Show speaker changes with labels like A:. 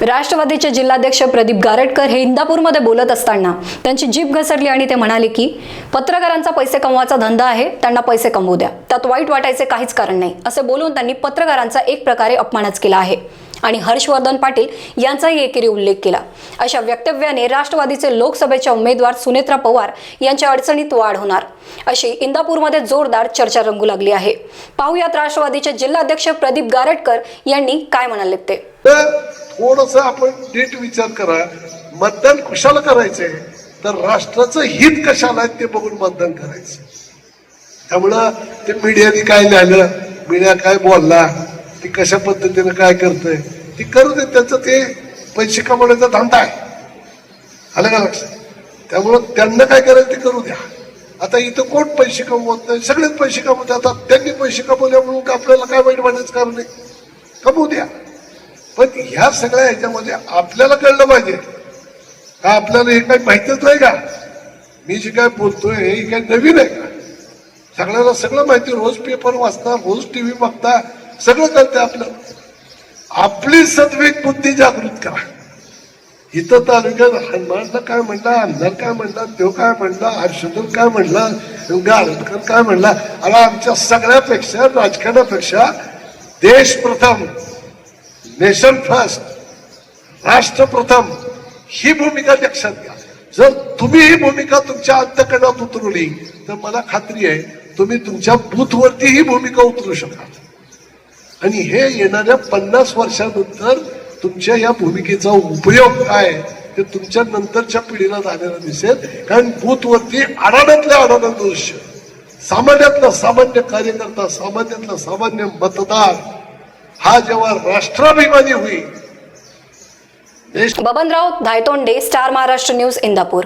A: राष्ट्रवादीचे जिल्हाध्यक्ष प्रदीप गारटकर हे इंदापूरमध्ये बोलत असताना त्यांची जीभ घसरली आणि ते म्हणाले की पत्रकारांचा पैसे कमवायचा धंदा आहे त्यांना पैसे कमवू द्या. त्यात वाईट वाटायचे काहीच कारण नाही. असे बोलून त्यांनी पत्रकारांचा एक प्रकारे अपमानच केला आहे. आणि हर्षवर्धन पाटील यांचाही एकेरी उल्लेख केला. अशा वक्तव्याने राष्ट्रवादीचे लोकसभेच्या उमेदवार सुनेत्रा पवार यांच्या अडचणीत वाढ होणार. अशी इंदापूरमध्ये जोरदार चर्चा रंगू लागली आहे. पाहुयात राष्ट्रवादीचे जिल्हाध्यक्ष प्रदीप गारटकर यांनी काय म्हणाले ते?
B: थोडस आपण नीट विचार करा. मतदान कशाला करायचंय? तर राष्ट्राचं हित कशाला आहे ते बघून मतदान करायचं. त्यामुळं ते मीडियाने काय लिहिलं? मीडिया काय बोलला? ती कशा पद्धतीनं काय करतंय? ती करू दे त्याचं ते पैसे कमवण्याचा धंदा आहे. आलं का लक्षात? त्यामुळं त्यांना काय करायचं ते करू द्या. आता इथं कोण पैसे कमवत नाही? सगळेच पैसे कमवतात आता त्यांनी पैसे कमवल्या म्हणून का आपल्याला काय वाईट म्हणायचं कारण नाही? कमवू द्या. पण ह्या सगळ्या ह्याच्यामध्ये आपल्याला कळलं पाहिजे. का आपल्याला हे काही माहितीच नाही का? मी जे काय बोलतोय हे काही नवीन आहे का? सगळ्याला सगळं माहिती रोज पेपर वाचता रोज टी व्ही बघता सगळं कळतं आपलं आपली सद्विक बुद्धी जागृत करा. इथं तालुक्यात हनुमानला काय म्हणला अंधार काय म्हणला तो काय म्हणला हर्षवर्धन काय म्हणला गाळकर काय म्हणला अरे आमच्या सगळ्यापेक्षा राजकारणापेक्षा देश प्रथम नेशन फर्स्ट राष्ट्र प्रथम ही भूमिका लक्षात घ्या. जर तुम्ही ही भूमिका तुमच्या अंतकरणात उतरवली तर मला खात्री आहे तुम्ही तुमच्या बूथवरती ही भूमिका उतरू शकाल. आणि हे येणाऱ्या पन्नास वर्षानंतर तुमच्या या भूमिकेचा उपयोग काय? ते तुमच्या नंतरच्या पिढीला झालेला दिसेल. कारण बूथवरती आडाण्यातल्या आडाणं दृश्य सामान्यातला सामान्य कार्यकर्ता सामान्यातला सामान्य मतदार हा जेव्हा राष्ट्राभिमानी होईल.
A: Babanrao Dhaytonde star Maharashtra news Indapur.